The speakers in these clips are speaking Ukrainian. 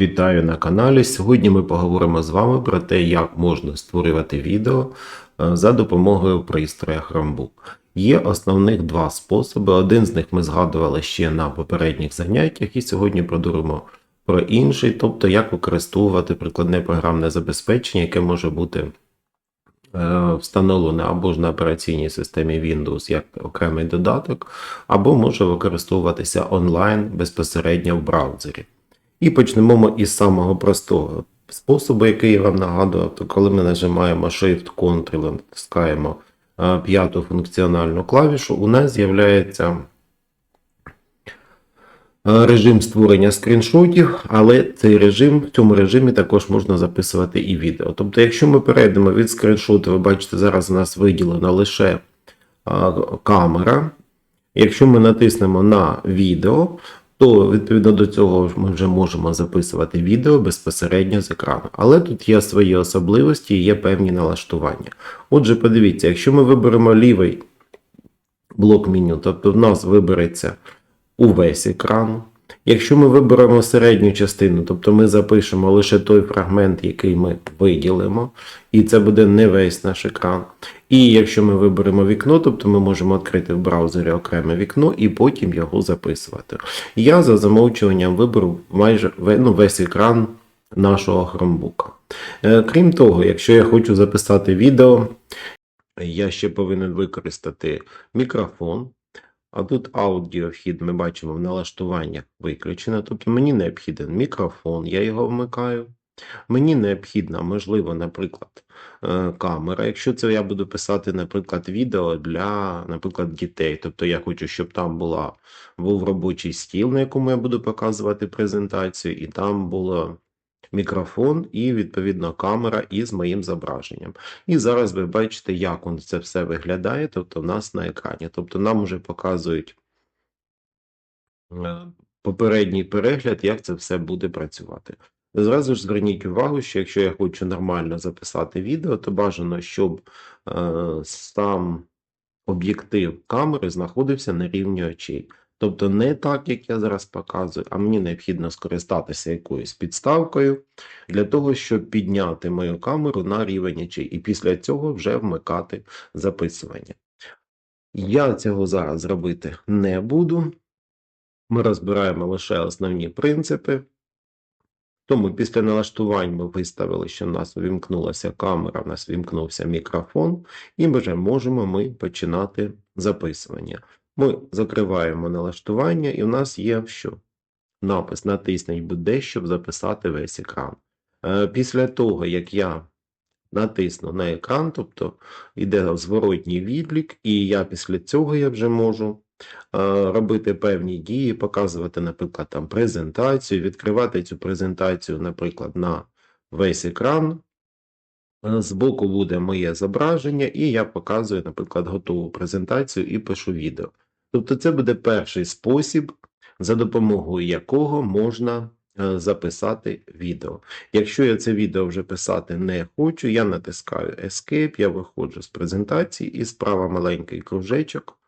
Вітаю на каналі. Сьогодні ми поговоримо з вами про те, як можна створювати відео е, за допомогою пристроя Chromebook. Є основних два способи. Один з них ми згадували ще на попередніх заняттях, і сьогодні продуримо про інший, тобто як використовувати прикладне програмне забезпечення, яке може бути е, встановлене або ж на операційній системі Windows як окремий додаток, або може використовуватися онлайн безпосередньо в браузері. І почнемо із самого простого способу, який я вам нагадував, то коли ми нажимаємо Shift-Ctrl, натискаємо е, п'яту функціональну клавішу, у нас з'являється е, режим створення скріншотів, але цей режим, в цьому режимі також можна записувати і відео. Тобто, якщо ми перейдемо від скріншоту, ви бачите, зараз у нас виділена лише е, камера. Якщо ми натиснемо на відео, то відповідно до цього ми вже можемо записувати відео безпосередньо з екрану. Але тут є свої особливості і є певні налаштування. Отже, подивіться, якщо ми виберемо лівий блок меню, тобто в нас вибереться увесь екран. Якщо ми виберемо середню частину, тобто ми запишемо лише той фрагмент, який ми виділимо, і це буде не весь наш екран. І якщо ми виберемо вікно, тобто ми можемо відкрити в браузері окреме вікно і потім його записувати. Я за замовчуванням виберу майже ну, весь екран нашого хромбука. Е, Крім того, якщо я хочу записати відео, я ще повинен використати мікрофон. А тут аудіохід ми бачимо в налаштуваннях виключено. Тобто мені необхіден мікрофон, я його вмикаю. Мені необхідна, можливо, наприклад, е, камера. Якщо це я буду писати, наприклад, відео для, наприклад, дітей. Тобто я хочу, щоб там була, був робочий стіл, на якому я буду показувати презентацію, і там було мікрофон і, відповідно, камера із моїм зображенням. І зараз ви бачите, як он це все виглядає, тобто в нас на екрані. Тобто нам вже показують е, попередній перегляд, як це все буде працювати. Зразу ж зверніть увагу, що якщо я хочу нормально записати відео, то бажано, щоб е, сам об'єктив камери знаходився на рівні очей. Тобто не так, як я зараз показую, а мені необхідно скористатися якоюсь підставкою для того, щоб підняти мою камеру на рівень очей, і після цього вже вмикати записування. Я цього зараз зробити не буду. Ми розбираємо лише основні принципи. Тому після налаштувань ми виставили, що в нас вимкнулася камера, в нас вимкнувся мікрофон, і вже можемо ми починати записування. Ми закриваємо налаштування, і в нас є що? Напис натисніть буде, щоб записати весь екран. Е, Після того, як я натисну на екран, тобто йде зворотній відлік, і я після цього я вже можу робити певні дії, показувати, наприклад, там презентацію, відкривати цю презентацію, наприклад, на весь екран. Е, Збоку буде моє зображення, і я показую, наприклад, готову презентацію і пишу відео. Тобто це буде перший спосіб, за допомогою якого можна е, записати відео. Якщо я це відео вже писати не хочу, я натискаю Escape, я виходжу з презентації і справа маленький кружечок.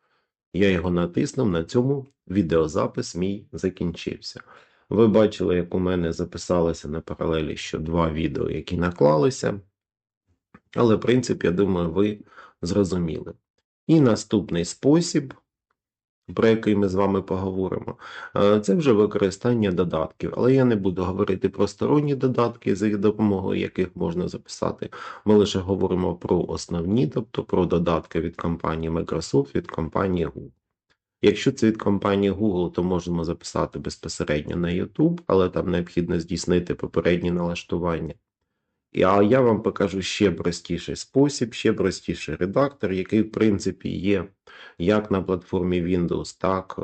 Я його натиснув, на цьому відеозапис мій закінчився. Ви бачили, як у мене записалося на паралелі що два відео, які наклалися. Але принцип, я думаю, ви зрозуміли. І наступний спосіб, про який ми з вами поговоримо, е, це вже використання додатків. Але я не буду говорити про сторонні додатки, за допомогою яких можна записати. Ми лише говоримо про основні, тобто про додатки від компанії Microsoft, від компанії Google. Якщо це від компанії Google, то можемо записати безпосередньо на YouTube, але там необхідно здійснити попередні налаштування. А я вам покажу ще простіший спосіб, ще простіший редактор, який, в принципі, є як на платформі Windows, так е,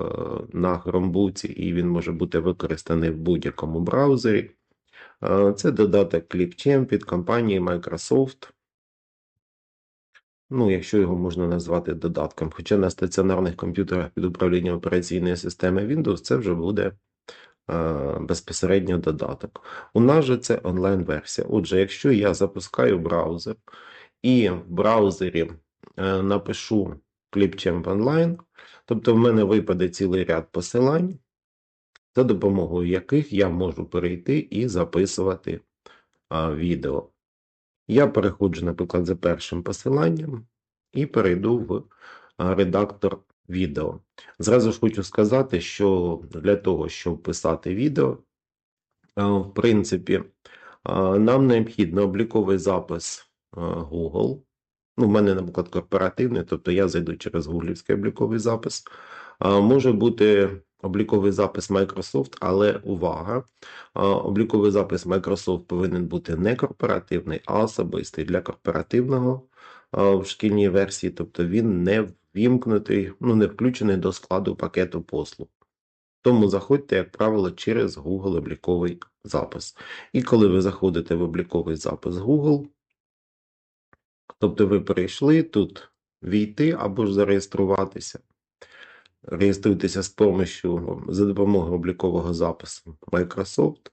на Chromebook, і він може бути використаний в будь-якому браузері. Е, Це додаток ClipChamp від компанії Microsoft. Ну, якщо його можна назвати додатком. Хоча на стаціонарних комп'ютерах під управлінням операційної системи Windows це вже буде безпосередньо додаток. У нас же це онлайн-версія. Отже, якщо я запускаю браузер і в браузері е, напишу ClipChamp Online, тобто в мене випаде цілий ряд посилань. за допомогою яких я можу перейти і записувати а, відео. Я переходжу, наприклад, за першим посиланням і перейду в редактор відео. Зразу ж хочу сказати, що для того, щоб писати відео, в принципі, нам необхідно обліковий запис Google. Ну, в мене, наприклад, корпоративний, тобто я зайду через гуглівський обліковий запис. Може бути обліковий запис Microsoft, але увага! Обліковий запис Microsoft повинен бути не корпоративний, а особистий для корпоративного в шкільній версії, тобто він не ввімкнутий, ну не включений до складу пакету послуг. Тому заходьте, як правило, через Google обліковий запис. І коли ви заходите в обліковий запис Google, тобто ви перейшли тут війти або ж зареєструватися. Реєструйтеся з помощью за допомогою облікового запису Microsoft,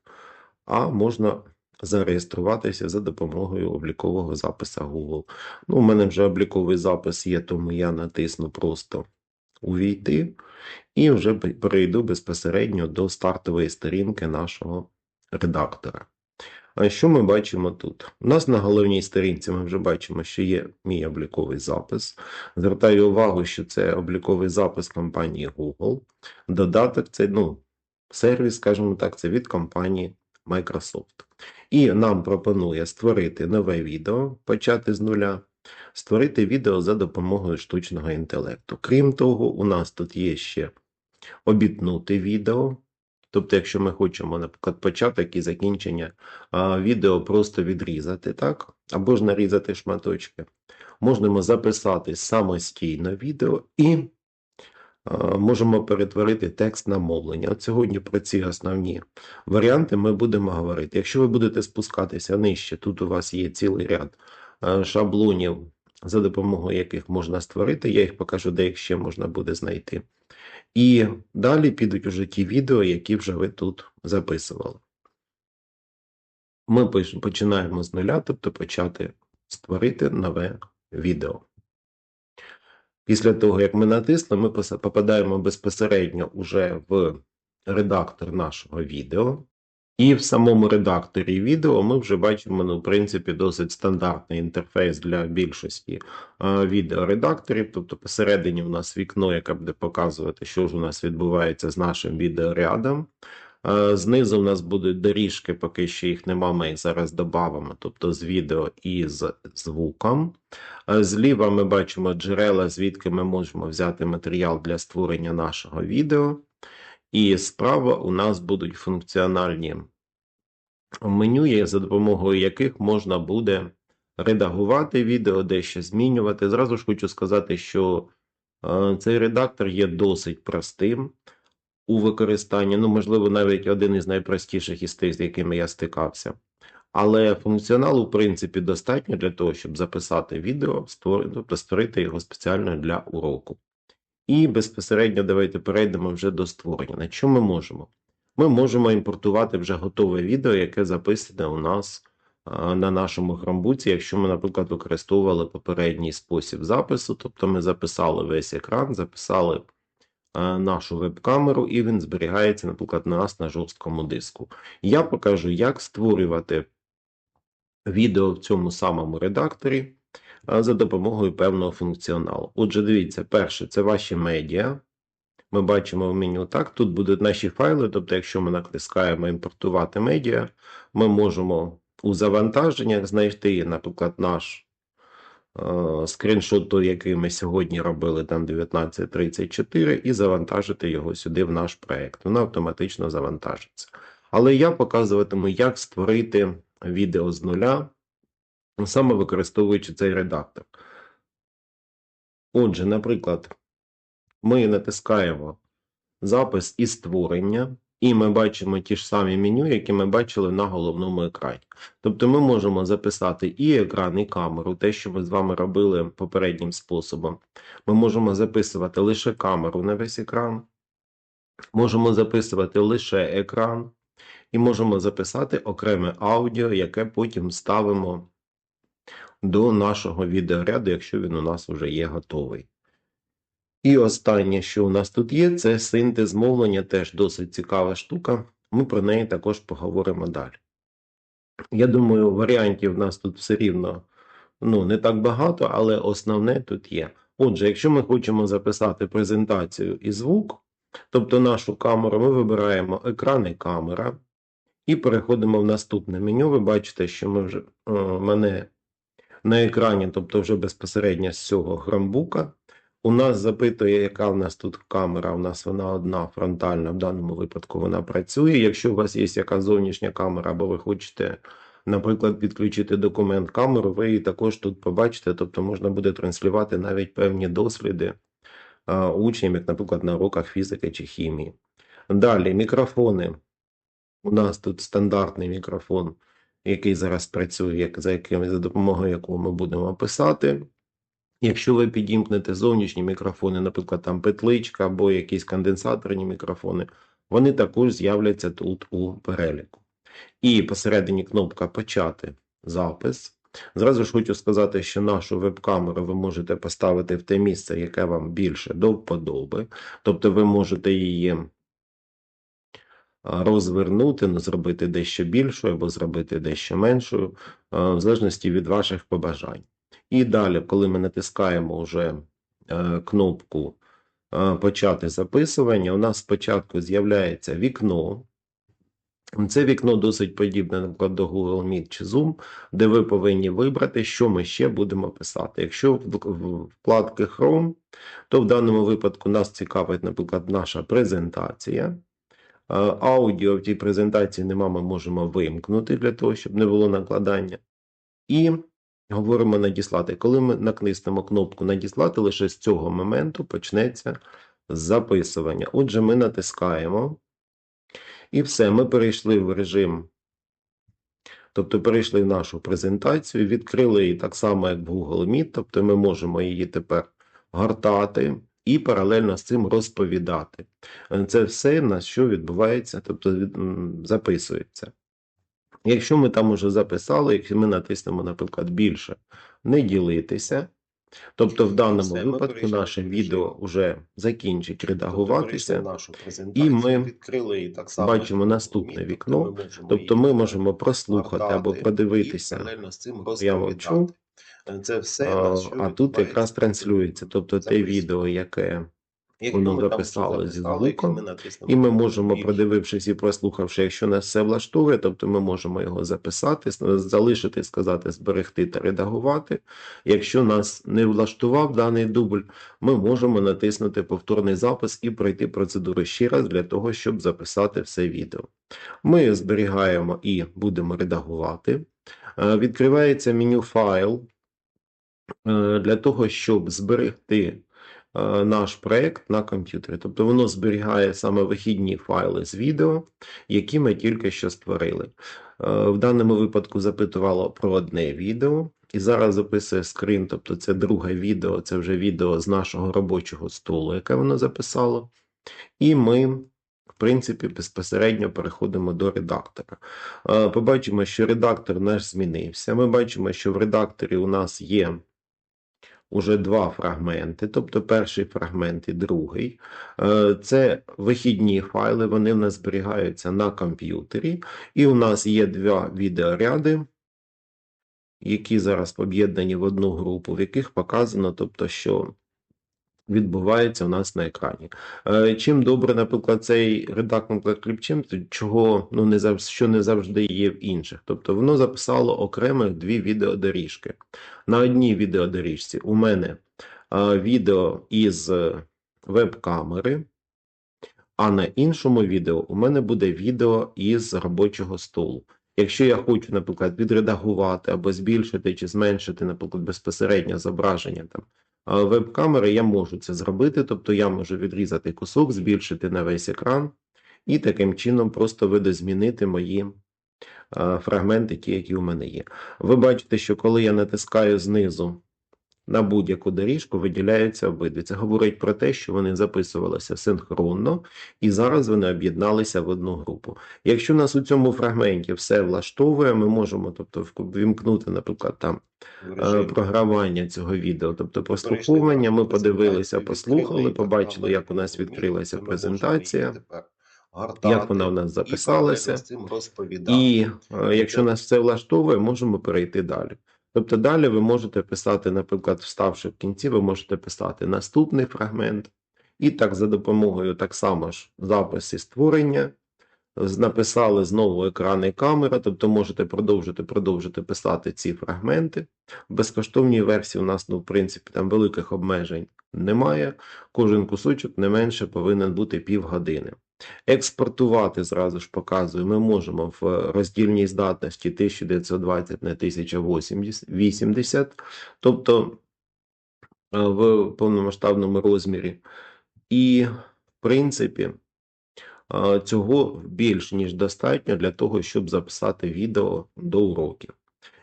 а можна зареєструватися за допомогою облікового запису Google. Ну, у мене вже обліковий запис є, тому я натисну просто увійти і вже перейду безпосередньо до стартової сторінки нашого редактора. А що ми бачимо тут? У нас на головній сторінці ми вже бачимо, що є мій обліковий запис. Звертаю увагу, що це обліковий запис компанії Google. Додаток це ну, сервіс, скажімо так, це від компанії Microsoft. І нам пропонує створити нове відео, почати з нуля, створити відео за допомогою штучного інтелекту. Крім того, у нас тут є ще обітнути відео. Тобто, якщо ми хочемо, наприклад, початок і закінчення а, відео просто відрізати, так? Або ж нарізати шматочки, можемо записати самостійно відео і можемо перетворити текст на мовлення. От сьогодні про ці основні варіанти ми будемо говорити. Якщо ви будете спускатися нижче, тут у вас є цілий ряд шаблонів, за допомогою яких можна створити, я їх покажу, де їх ще можна буде знайти. І далі підуть уже ті відео, які вже ви тут записували. Ми починаємо з нуля, тобто почати створити нове відео. Після того, як ми натисли, ми попадаємо безпосередньо уже в редактор нашого відео. І в самому редакторі відео ми вже бачимо, ну, в принципі, досить стандартний інтерфейс для більшості е, відеоредакторів. Тобто посередині у нас вікно, яке буде показувати, що ж у нас відбувається з нашим відеорядом. Знизу у нас будуть доріжки, поки що їх нема, ми їх зараз додамо, тобто з відео і з звуком. Зліва ми бачимо джерела, звідки ми можемо взяти матеріал для створення нашого відео. І справа у нас будуть функціональні меню, за допомогою яких можна буде редагувати відео, дещо змінювати. Зразу ж хочу сказати, що цей редактор є досить простим у використанні. Ну, можливо, навіть один із найпростіших із тих, з якими я стикався. Але функціоналу, в принципі, достатньо для того, щоб записати відео, створ- тобто створити його спеціально для уроку. І безпосередньо давайте перейдемо вже до створення. На що ми можемо? Ми можемо імпортувати вже готове відео, яке записане у нас на нашому хромбуці, якщо ми, наприклад, використовували попередній спосіб запису, тобто ми записали весь екран, записали нашу веб-камеру, і він зберігається, наприклад, у нас на жорсткому диску. Я покажу, як створювати відео в цьому самому редакторі за допомогою певного функціоналу. Отже, дивіться, перше, це ваші медіа. Ми бачимо в меню так. Тут будуть наші файли. Тобто, якщо ми натискаємо імпортувати медіа, ми можемо у завантаженнях знайти, наприклад, наш е, скріншот, той, який ми сьогодні робили, там 1934, і завантажити його сюди в наш проект. Воно автоматично завантажиться. Але я показуватиму, як створити відео з нуля, саме використовуючи цей редактор. Отже, наприклад, ми натискаємо запис і створення, і ми бачимо ті ж самі меню, які ми бачили на головному екрані. Тобто ми можемо записати і екран, і камеру, те, що ми з вами робили попереднім способом. Ми можемо записувати лише камеру на весь екран, можемо записувати лише екран, і можемо записати окреме аудіо, яке потім ставимо до нашого відеоряду, якщо він у нас вже є готовий. І останнє, що у нас тут є, це синтез мовлення, теж досить цікава штука. Ми про неї також поговоримо далі. Я думаю, варіантів у нас тут все рівно ну, не так багато, але основне тут є. Отже, якщо ми хочемо записати презентацію і звук, тобто нашу камеру, ми вибираємо екран і камера і переходимо в наступне меню. Ви бачите, що ми вже е, мене на екрані, тобто вже безпосередньо з цього грамбука. У нас запитує, яка в нас тут камера. У нас вона одна фронтальна, в даному випадку вона працює. Якщо у вас є яка зовнішня камера, або ви хочете, наприклад, підключити документ камеру, ви її також тут побачите, тобто можна буде транслювати навіть певні досліди учням, як, наприклад, на уроках фізики чи хімії. Далі, мікрофони. У нас тут стандартний мікрофон, який зараз працює, за, яким, за допомогою якого ми будемо писати. Якщо ви підімкнете зовнішні мікрофони, наприклад, там петличка або якісь конденсаторні мікрофони, вони також з'являться тут у переліку. І посередині кнопка Почати запис. Зразу ж хочу сказати, що нашу веб-камеру ви можете поставити в те місце, яке вам більше до вподоби. Тобто ви можете її розвернути, ну, зробити дещо більшою або зробити дещо меншою, в залежності від ваших побажань. І далі, коли ми натискаємо вже е, кнопку е, Почати записування, у нас спочатку з'являється вікно. Це вікно досить подібне, наприклад, до Google Meet чи Zoom, де ви повинні вибрати, що ми ще будемо писати. Якщо в вкладки Chrome, то в даному випадку нас цікавить, наприклад, наша презентація. Е, Аудіо в тій презентації нема, ми можемо вимкнути для того, щоб не було накладання. І говоримо надіслати. Коли ми натиснемо кнопку надіслати, лише з цього моменту почнеться записування. Отже, ми натискаємо. І все, ми перейшли в режим. Тобто перейшли в нашу презентацію, відкрили її так само, як в Google Meet, тобто ми можемо її тепер гортати і паралельно з цим розповідати. Це все на що відбувається, тобто записується. Якщо ми там уже записали, якщо ми натиснемо, наприклад, більше не ділитися, тобто в даному випадку наше відео вже закінчить редагуватися. І ми бачимо наступне вікно, Тобто ми можемо прослухати або продивитися. Я мовчу. Це все, А, а тут якраз транслюється, тобто те відео, яке воно записало зі звуком, і ми можемо, продивившись і прослухавши, якщо нас все влаштовує, тобто ми можемо його записати, залишити, сказати, зберегти та редагувати. Якщо нас не влаштував даний дубль, ми можемо натиснути повторний запис і пройти процедуру ще раз для того, щоб записати все відео. Ми зберігаємо і будемо редагувати. Е, Відкривається меню файл е, для того, щоб зберегти наш проект на комп'ютері. Тобто воно зберігає саме вихідні файли з відео, які ми тільки що створили. Е, В даному випадку запитувало про одне відео, і зараз записує скрин, тобто це друге відео, це вже відео з нашого робочого столу, яке воно записало. І ми, в принципі, безпосередньо переходимо до редактора. Е, Побачимо, що редактор наш змінився. Ми бачимо, що в редакторі у нас є уже два фрагменти, тобто перший фрагмент і другий. Е, Це вихідні файли, вони в нас зберігаються на комп'ютері. І у нас є два відеоряди, які зараз об'єднані в одну групу, в яких показано, тобто, що відбувається у нас на екрані. Е, Чим добре, наприклад, цей редактор кліпчим, то чого ну не завжди, що не завжди є в інших. Тобто воно записало окремих дві відеодоріжки. На одній відеодоріжці у мене е, відео із веб-камери, а на іншому відео у мене буде відео із робочого столу. Якщо я хочу, наприклад, відредагувати або збільшити чи зменшити, наприклад, безпосередньо зображення там веб-камери, я можу це зробити, тобто я можу відрізати кусок, збільшити на весь екран і таким чином просто видозмінити мої фрагменти, ті, які у мене є. Ви бачите, що коли я натискаю знизу на будь-яку доріжку виділяються обидві. Це говорить про те, що вони записувалися синхронно, і зараз вони об'єдналися в одну групу. Якщо нас у цьому фрагменті все влаштовує, ми можемо тобто, вімкнути, наприклад, там в е, програвання цього відео, тобто прослуховування, ми подивилися, послухали, побачили, як у нас відкрилася презентація, як вона у нас записалася. цим. І е, якщо нас все влаштовує, можемо перейти далі. Тобто далі ви можете писати, наприклад, вставши в кінці, ви можете писати наступний фрагмент, і так за допомогою так само ж запис і створення. Написали знову екран і камера, тобто можете продовжити продовжити писати ці фрагменти. В безкоштовній версії у нас, ну, в принципі, там великих обмежень немає. Кожен кусочок не менше повинен бути півгодини. Експортувати зразу ж показую, ми можемо в роздільній здатності 1920 на 1080, тобто е, в повномасштабному розмірі. І, в принципі, е, цього більш ніж достатньо для того, щоб записати відео до уроків.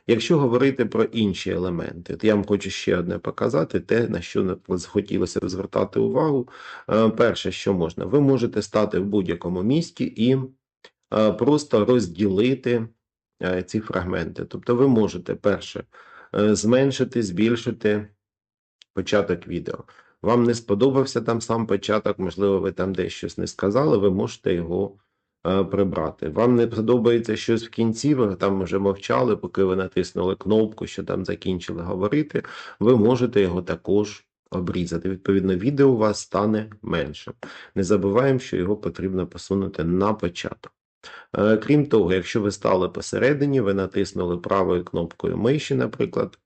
Якщо говорити про інші елементи, то я вам хочу ще одне показати, те, на що не захотілося б звертати увагу. Е, Перше, що можна, ви можете стати в будь-якому місці і е, просто розділити е, ці фрагменти. Тобто ви можете перше зменшити, збільшити початок відео. Вам не сподобався там сам початок, можливо, ви там десь щось не сказали, ви можете його прибрати. Вам не подобається щось в кінці, ви там вже мовчали, поки ви натиснули кнопку, що там закінчили говорити, ви можете його також обрізати. Відповідно, відео у вас стане менше. Не забуваємо, що його потрібно посунути на початок. Е, Крім того, якщо ви стали посередині, ви натиснули правою кнопкою миші, наприклад,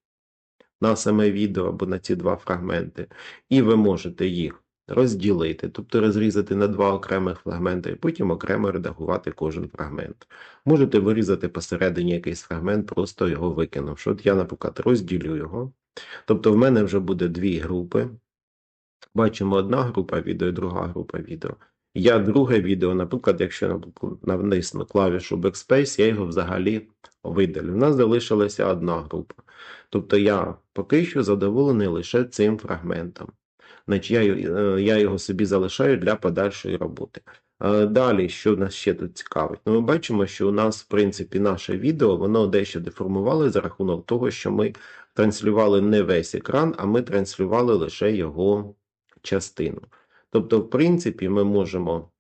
на саме відео або на ці два фрагменти, і ви можете їх розділити, тобто розрізати на два окремих фрагменти, і потім окремо редагувати кожен фрагмент. Можете вирізати посередині якийсь фрагмент, просто його викинувши. От я, наприклад, розділю його. Тобто в мене вже буде дві групи. Бачимо одна група відео і друга група відео. Я друге відео, наприклад, якщо навнисну клавішу Backspace, я його взагалі видалю. У нас залишилася одна група. Тобто я поки що задоволений лише цим фрагментом. Значить, я, е, я його собі залишаю для подальшої роботи. Е, Далі, що нас ще тут цікавить? Ну, ми бачимо, що у нас, в принципі, наше відео воно дещо деформували за рахунок того, що ми транслювали не весь екран, а ми транслювали лише його частину. Тобто, в принципі, ми можемо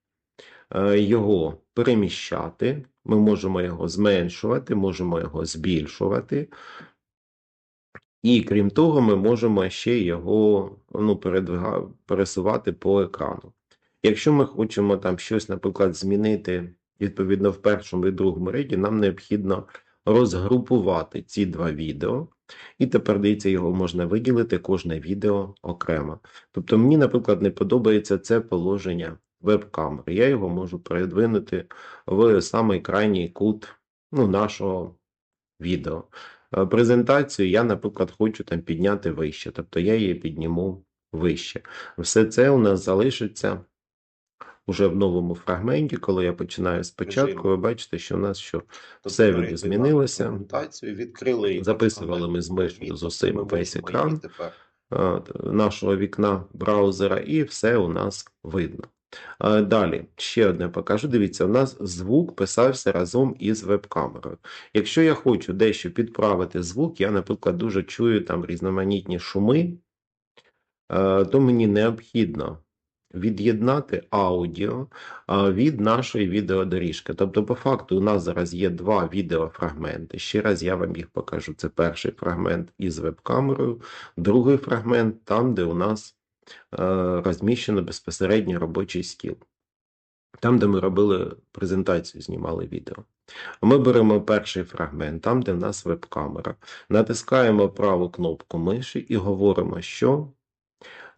е, його переміщати, ми можемо його зменшувати, можемо його збільшувати. І крім того, ми можемо ще його ну, пересувати по екрану. Якщо ми хочемо там щось, наприклад, змінити відповідно в першому і другому ряді, нам необхідно розгрупувати ці два відео. І тепер дивіться, його можна виділити кожне відео окремо. Тобто мені, наприклад, не подобається це положення веб-камери. Я його можу передвинути в самий крайній кут ну, нашого відео. Е, Презентацію я, наприклад, хочу там підняти вище, тобто я її підніму вище. Все це у нас залишиться уже в новому фрагменті, коли я починаю спочатку, ви бачите, що у нас що все перейти змінилося. презентацію, відкрили Записували ми з відео, з усім весь екран. нашого вікна браузера, і все у нас видно. Е, Далі, ще одне покажу. Дивіться, у нас звук писався разом із веб-камерою. Якщо я хочу дещо підправити звук, я, наприклад, дуже чую там різноманітні шуми, е, то мені необхідно від'єднати аудіо від нашої відеодоріжки. Тобто, по факту, у нас зараз є два відеофрагменти. Ще раз я вам їх покажу. Це перший фрагмент із веб-камерою, другий фрагмент там, де у нас е, розміщено безпосередньо робочий стіл. Там, де ми робили презентацію, знімали відео. Ми беремо перший фрагмент, там, де в нас веб-камера. Натискаємо праву кнопку миші і говоримо, що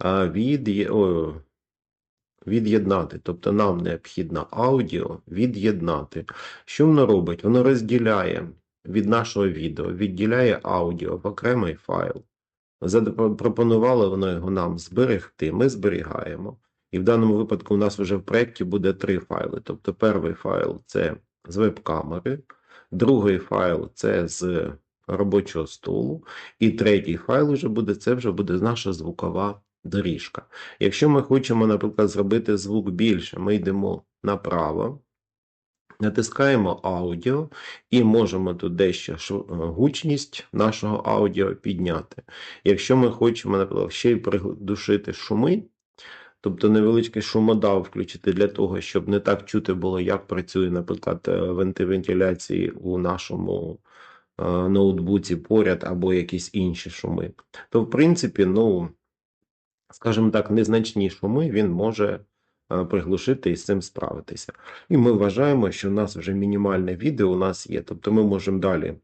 е, від, о, від'єднати. Тобто нам необхідно аудіо від'єднати. Що воно робить? Воно розділяє від нашого відео, відділяє аудіо в окремий файл. Запропонувало воно його нам зберегти. Ми зберігаємо. І в даному випадку у нас вже в проєкті буде три файли. Тобто перший файл це з веб-камери, другий файл це з робочого столу. І третій файл вже буде, це вже буде наша звукова доріжка. Якщо ми хочемо, наприклад, зробити звук більше, ми йдемо направо, натискаємо аудіо і можемо тут дещо е, гучність нашого аудіо підняти. Якщо ми хочемо, наприклад, ще й придушити шуми, тобто невеличкий шумодав включити для того, щоб не так чути було, як працює, наприклад, е, вентиляції у нашому е, ноутбуці поряд або якісь інші шуми, то в принципі, ну, скажімо так, незначні шуми він може приглушити і з цим справитися. І ми вважаємо, що у нас вже мінімальне відео у нас є. Тобто ми можемо далі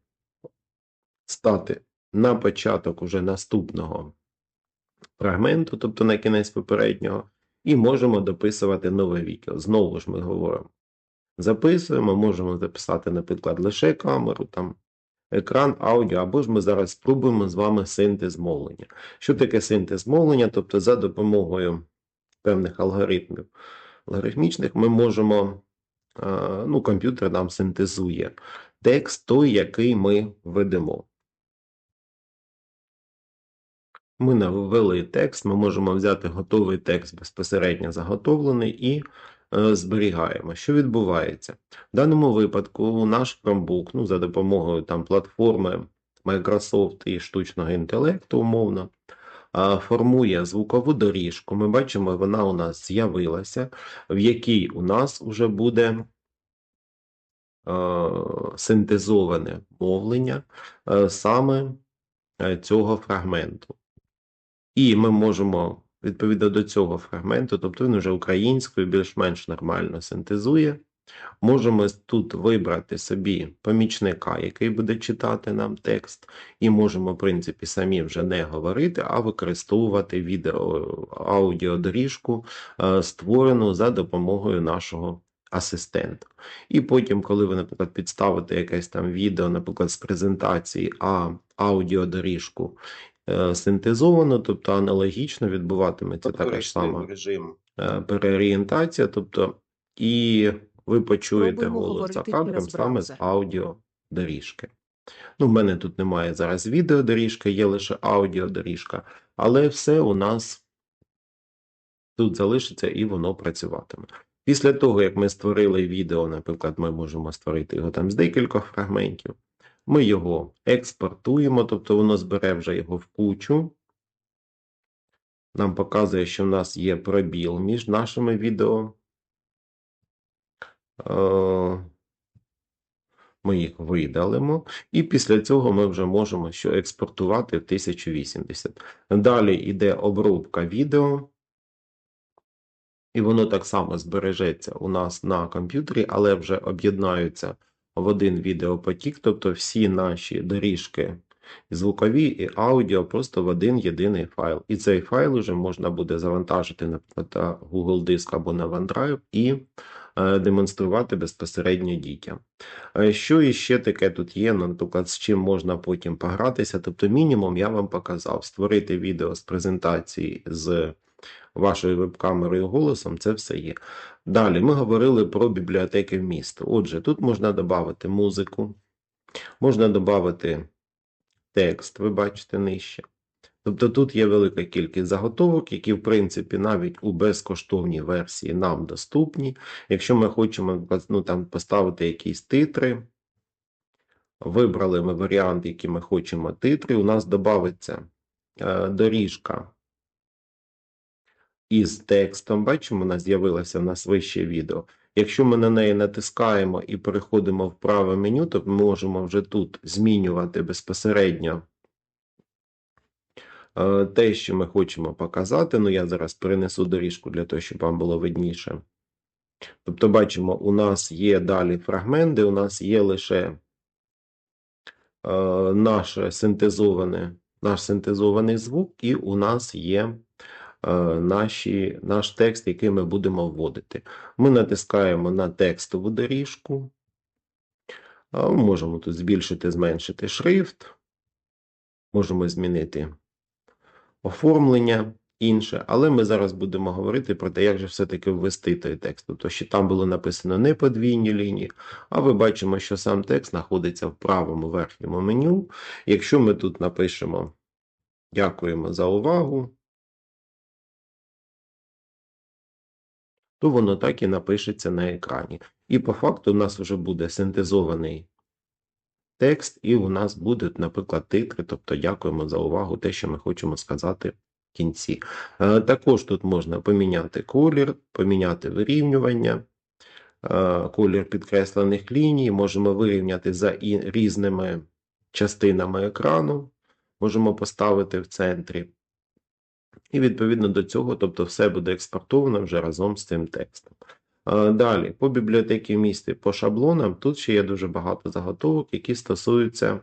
стати на початок уже наступного фрагменту, тобто на кінець попереднього, і можемо дописувати нове відео. Знову ж ми говоримо. Записуємо, можемо записати, наприклад, лише камеру, там, екран, аудіо, або ж ми зараз спробуємо з вами синтез мовлення. Що таке синтез мовлення? Тобто, за допомогою певних алгоритмів логарифмічних ми можемо, ну, комп'ютер нам синтезує текст той, який ми ведемо. Ми навели текст, ми можемо взяти готовий текст безпосередньо заготовлений і е, зберігаємо. Що відбувається? В даному випадку наш Chromebook, ну, за допомогою там платформи Microsoft і штучного інтелекту, умовно, формує звукову доріжку. Ми бачимо, вона у нас з'явилася, в якій у нас вже буде синтезоване мовлення саме цього фрагменту. І ми можемо відповідно до цього фрагменту, тобто він вже українською більш-менш нормально синтезує. Можемо тут вибрати собі помічника, який буде читати нам текст, і можемо, в принципі, самі вже не говорити, а використовувати відео аудіодоріжку, е, створену за допомогою нашого асистента. І потім, коли ви, наприклад, підставите якесь там відео, наприклад, з презентації, а аудіодоріжку е, синтезовано, тобто аналогічно відбуватиметься така ж сама режим е, переорієнтація, тобто і ви почуєте голос за кадром саме з аудіодоріжки. Ну, в мене тут немає зараз відеодоріжки, є лише аудіодоріжка, але все у нас тут залишиться і воно працюватиме. Після того, як ми створили відео, наприклад, ми можемо створити його там з декількох фрагментів, ми його експортуємо, тобто воно збере вже його в кучу. Нам показує, що в нас є пробіл між нашими відео. Е, Ми їх видалимо, і після цього ми вже можемо що експортувати в 1080. Далі йде обробка відео, і воно так само збережеться у нас на комп'ютері, але вже об'єднаються в один відеопотік, тобто всі наші доріжки звукові і аудіо просто в один єдиний файл. І цей файл вже можна буде завантажити на Google Диск або на OneDrive і демонструвати безпосередньо дітям. Е, Що іще таке тут є, наприклад, з чим можна потім погратися. Тобто, мінімум я вам показав створити відео з презентації з вашою веб-камерою голосом, це все є. Далі ми говорили про бібліотеки вмісту. Отже, тут можна додати музику, можна додати текст, ви бачите нижче. Тобто тут є велика кількість заготовок, які, в принципі, навіть у безкоштовній версії нам доступні. Якщо ми хочемо ну, там, поставити якісь титри, вибрали ми варіант, який ми хочемо титри, у нас додається е, доріжка із текстом. Бачимо, вона з'явилася в нас вище відео. Якщо ми на неї натискаємо і переходимо в праве меню, то ми можемо вже тут змінювати безпосередньо те, що ми хочемо показати. Ну, я зараз перенесу доріжку для того, щоб вам було видніше. Тобто, бачимо, у нас є далі фрагмент, де у нас є лише е, наше синтезоване, наш синтезований звук, і у нас є е, наші, наш текст, який ми будемо вводити. Ми натискаємо на текстову доріжку. Можемо тут збільшити, зменшити шрифт. Можемо змінити оформлення. інше, але ми зараз будемо говорити про те, як же все-таки ввести той текст. Тобто, що там було написано не подвійні лінії, а ви бачимо, що сам текст знаходиться в правому верхньому меню. Якщо ми тут напишемо Дякуємо за увагу, то воно так і напишеться на екрані. І по факту у нас вже буде синтезований текст, і у нас будуть, наприклад, титри, тобто дякуємо за увагу, те, що ми хочемо сказати в кінці. Е, Також тут можна поміняти колір, поміняти вирівнювання, е, колір підкреслених ліній, можемо вирівняти за різними частинами екрану, можемо поставити в центрі. І відповідно до цього, тобто все буде експортовано вже разом з цим текстом. Е, Далі, по бібліотеці місти, по шаблонам, тут ще є дуже багато заготовок, які стосуються,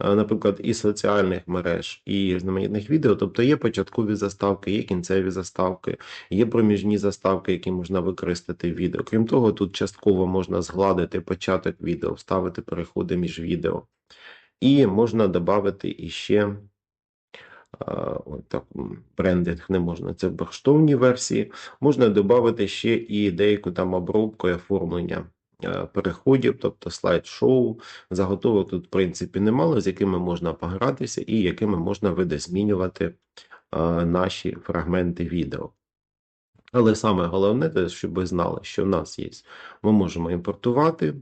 е, наприклад, і соціальних мереж, і різноманітних відео. Тобто є початкові заставки, є кінцеві заставки, є проміжні заставки, які можна використати в відео. Крім того, тут частково можна згладити початок відео, вставити переходи між відео. І можна додати іще так, брендинг не можна, це в безкоштовній версії. Можна додати ще і деяку там обробку і оформлення е, переходів, тобто слайд-шоу. Заготовок тут, в принципі, немало, з якими можна погратися і якими можна видозмінювати наші фрагменти відео. Але саме головне, те, щоб ви знали, що в нас є. Ми можемо імпортувати,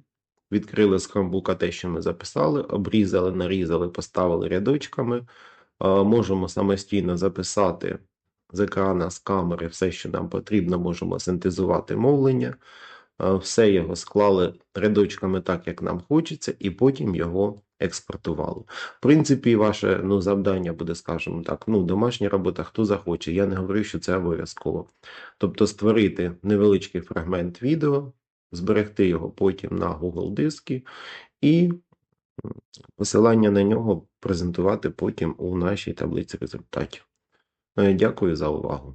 відкрили з Chromebook те, що ми записали, обрізали, нарізали, поставили рядочками. Е, Можемо самостійно записати з екрана, з камери все, що нам потрібно, можемо синтезувати мовлення, е, все його склали рядочками так, як нам хочеться, і потім його експортували. В принципі, ваше ну, завдання буде, скажімо так, ну, домашня робота, хто захоче. Я не говорю, що це обов'язково. Тобто створити невеличкий фрагмент відео, зберегти його потім на Google диски і посилання на нього презентувати потім у нашій таблиці результатів. Е, Дякую за увагу.